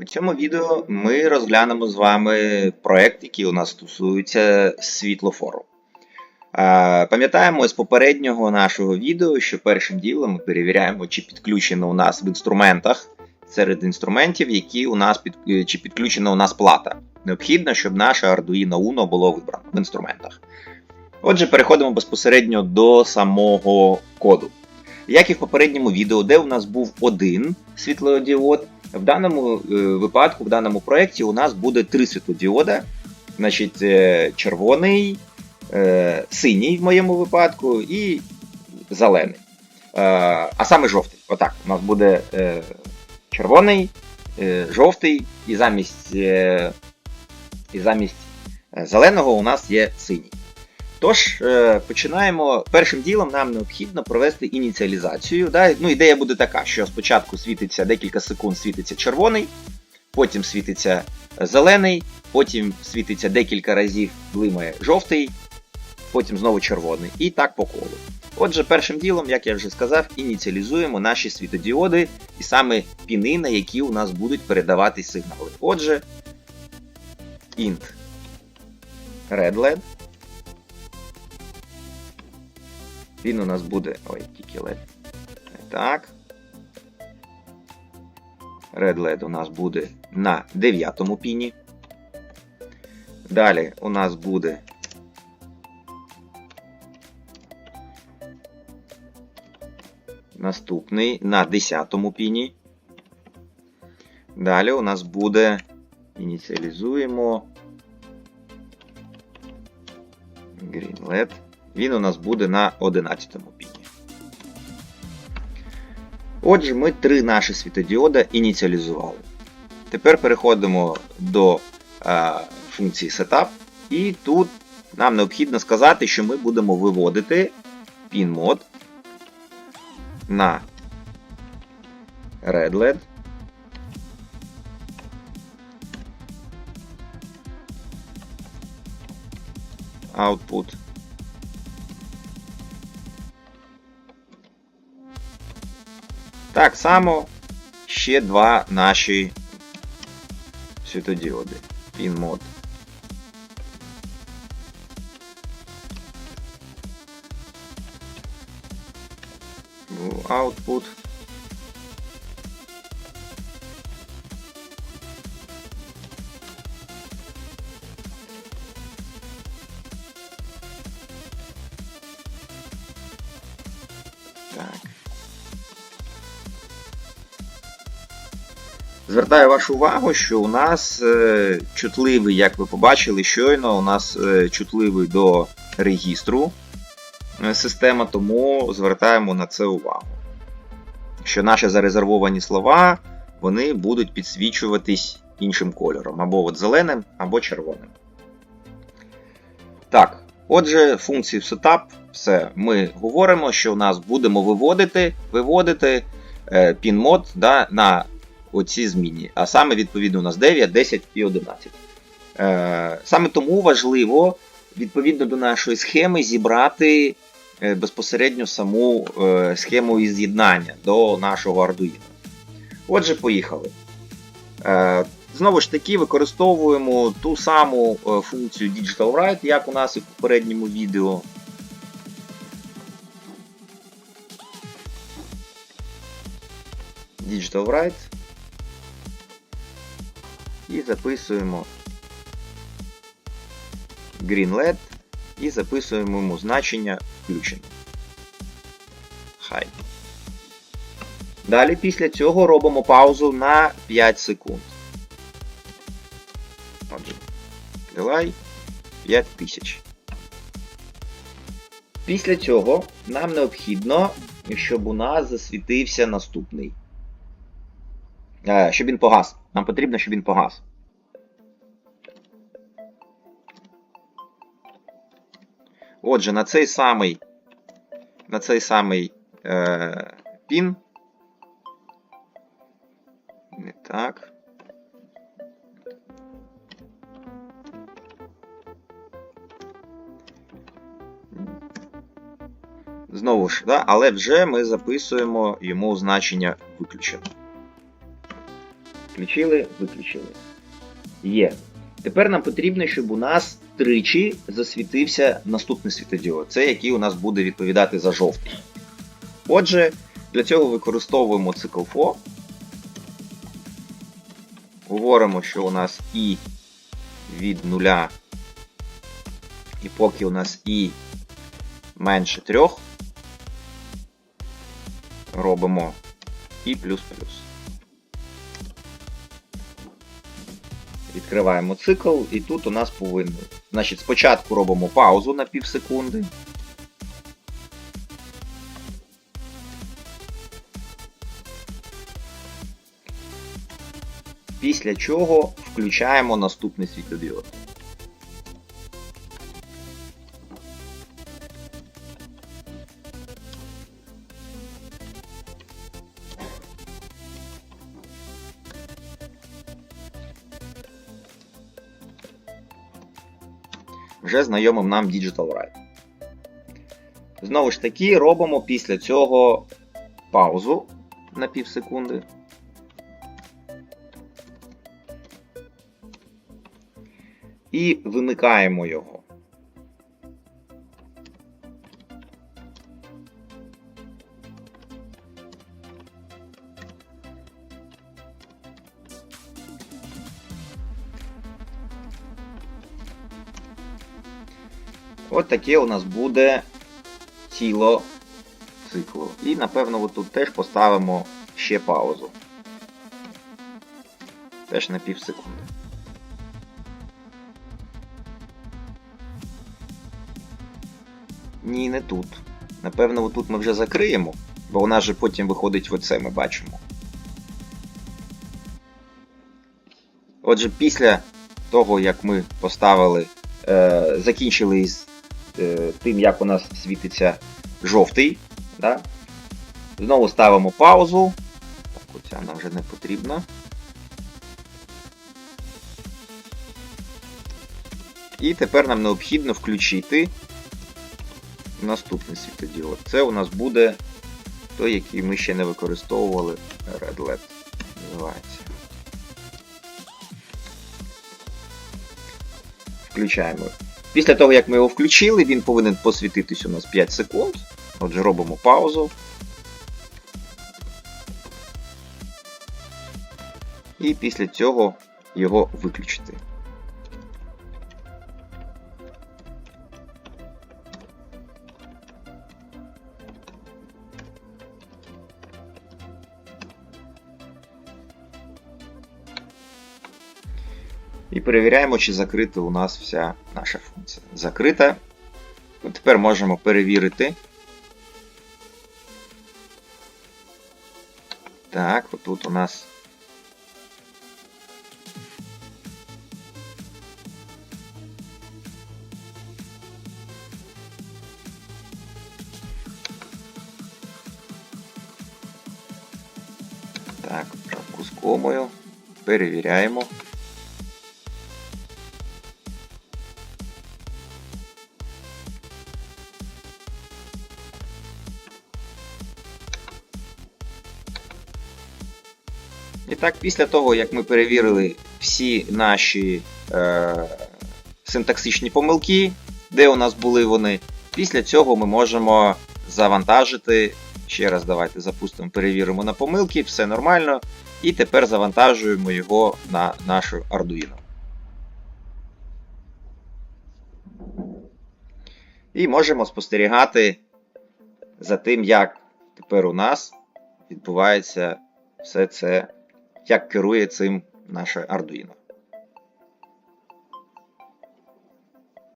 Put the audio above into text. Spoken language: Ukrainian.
У цьому відео ми розглянемо з вами проект, який у нас стосується світлофору. Пам'ятаємо з попереднього нашого відео, що першим ділом ми перевіряємо, чи підключено у нас в інструментах серед інструментів, які у нас під, чи підключена у нас плата. Необхідно, щоб наше Arduino Uno було вибрано в інструментах. Отже, переходимо безпосередньо до самого коду. Як і в попередньому відео, де у нас був один світлодіод, в даному е, випадку, в даному проєкті, у нас буде три світлодіода. Значить, е, червоний, е, синій в моєму випадку і зелений. А саме жовтий. Отак. У нас буде червоний, жовтий, і замість, і замість зеленого у нас є синій. Тож, е, починаємо. Першим ділом нам необхідно провести ініціалізацію. Да? Ну, ідея буде така, що спочатку світиться декілька секунд світиться червоний, потім світиться зелений, потім світиться декілька разів блимає жовтий, потім знову червоний. І так по колу. Отже, першим ділом, як я вже сказав, ініціалізуємо наші світодіоди і саме піни, на які у нас будуть передавати сигнали. Отже, int red LED. Він у нас буде. Ой, тільки LED. Так. Red LED у нас буде на 9 піні. Далі у нас буде. Наступний на 10 піні. Далі у нас буде. Ініціалізуємо. Green LED. Він у нас буде на 11 піні. Отже, ми три наші світодіода ініціалізували. Тепер переходимо до е, функції Setup. І тут нам необхідно сказати, що ми будемо виводити pin-мод на Red LED. Output. Так само ще два наші світодіоди. PinMod. Output. Так. Звертаю вашу увагу, що у нас е, чутливий, як ви побачили щойно, у нас е, чутливий до регістру е, система, тому звертаємо на це увагу. Що наші зарезервовані слова вони будуть підсвічуватись іншим кольором, або от зеленим, або червоним. Так, отже, функції в setup, все, ми говоримо, що у нас будемо виводити виводити pin-мод да, на оці зміни. А саме, відповідно, у нас 9, 10 і 11. Е, Саме тому важливо, відповідно до нашої схеми, зібрати е, безпосередньо саму е, схему із з'єднання до нашого Arduino. Отже, поїхали. Знову ж таки, використовуємо ту саму функцію Digital Write, як у нас і в попередньому відео. Digital Write. І записуємо Green LED і записуємо йому значення включено. Хай. Далі після цього робимо паузу на 5 секунд. Отже, delay 5000. Після цього нам необхідно, щоб у нас засвітився наступний. Е, Щоб він погас. Нам потрібно, щоб він погас. Отже, на цей самий на цей самий е, пін. Не так. Знову ж, да? але вже ми записуємо йому значення виключено. Включили, виключили. Є. Тепер нам потрібно, щоб у нас тричі засвітився наступний світодіод. Це який у нас буде відповідати за жовтий. Отже, для цього використовуємо цикл FO. Говоримо, що у нас І від нуля. І поки у нас І менше 3, робимо І плюс-плюс. Відкриваємо цикл, і тут у нас повинно. Значить, спочатку робимо паузу на пів секунди. Після чого включаємо наступний світлодіод. Вже знайомим нам Digital Write. Знову ж таки, робимо після цього паузу на пів секунди. І вимикаємо його. От таке у нас буде тіло циклу. І, напевно, тут теж поставимо ще паузу. Теж на пів секунди. Ні, не тут. Напевно, тут ми вже закриємо, бо у нас же потім виходить оце, ми бачимо. Отже, після того, як ми поставили, е, закінчили із тим, як у нас світиться жовтий, да? знову ставимо паузу. Так, оця нам вже не потрібна. І тепер нам необхідно включити наступний світодіод. Це у нас буде той, який ми ще не використовували. Red LED називається. Включаємо. Після того, як ми його включили, він повинен посвітитись у нас 5 секунд. Отже, робимо паузу. І після цього його виключити. І перевіряємо, чи закрита у нас вся наша функція. Закрита. Тепер можемо перевірити. Так, отут у нас. Так, правку з комою. Перевіряємо. Так, після того, як ми перевірили всі наші е, синтаксичні помилки, де у нас були вони, після цього ми можемо завантажити. Ще раз, давайте запустимо, перевіримо на помилки, все нормально. І тепер завантажуємо його на нашу Arduino. І можемо спостерігати за тим, як тепер у нас відбувається все це як керує цим наше Arduino.